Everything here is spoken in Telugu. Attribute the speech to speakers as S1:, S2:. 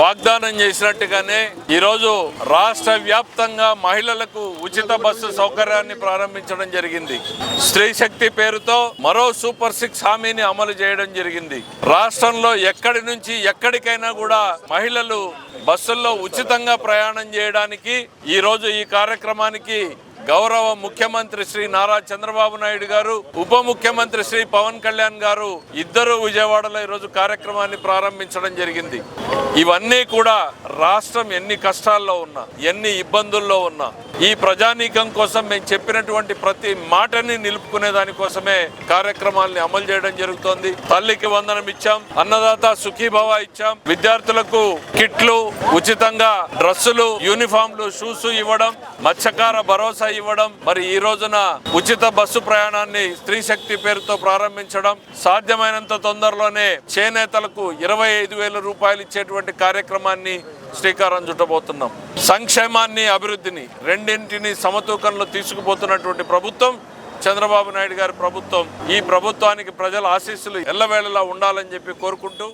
S1: వాగ్దానం చేసినట్టుగానే ఈరోజు రాష్ట్ర వ్యాప్తంగా మహిళలకు ఉచిత బస్సు సౌకర్యాన్ని ప్రారంభించడం జరిగింది. స్త్రీ శక్తి పేరుతో మరో సూపర్ సిక్స్ హామీని అమలు చేయడం జరిగింది. రాష్ట్రంలో ఎక్కడి నుంచి ఎక్కడికైనా కూడా మహిళలు బస్సుల్లో ఉచితంగా ప్రయాణం చేయడానికి ఈరోజు ఈ కార్యక్రమానికి గౌరవ ముఖ్యమంత్రి శ్రీ నారా చంద్రబాబు నాయుడు గారు ఉప ముఖ్యమంత్రి శ్రీ పవన్ కళ్యాణ్ గారు ఇద్దరు విజయవాడలో ఈరోజు కార్యక్రమాన్ని ప్రారంభించడం జరిగింది. ఇవన్నీ కూడా రాష్ట్రం ఎన్ని కష్టాల్లో ఉన్నా ఎన్ని ఇబ్బందుల్లో ఉన్నా ఈ ప్రజానీకం కోసం మేము చెప్పినటువంటి ప్రతి మాటని నిలుపుకునే దానికోసమే కార్యక్రమాల్ని అమలు చేయడం జరుగుతోంది. తల్లికి వందనం ఇచ్చాం అన్నదాత సుఖీభవ ఇచ్చాం. విద్యార్థులకు కిట్లు ఉచితంగా డ్రెస్సులు యూనిఫామ్లు షూస్ ఇవ్వడం మత్స్యకార భరోసా ఇవ్వడం మరి ఈ రోజున ఉచిత బస్సు ప్రయాణాన్ని స్త్రీ శక్తి పేరుతో ప్రారంభించడం సాధ్యమైనంత తొందరలోనే చేనేతలకు ఇరవై ఐదు వేల రూపాయలు ఇచ్చేటువంటి కార్యక్రమాన్ని శ్రీకారం చుట్టబోతున్నాం. సంక్షేమాన్ని అభివృద్ధిని రెండింటిని సమతూకంలో తీసుకుపోతున్నటువంటి ప్రభుత్వం చంద్రబాబు నాయుడు గారి ప్రభుత్వం ఈ ప్రభుత్వానికి ప్రజల ఆశీస్సులు ఎల్లవేళలా ఉండాలని చెప్పి కోరుకుంటూ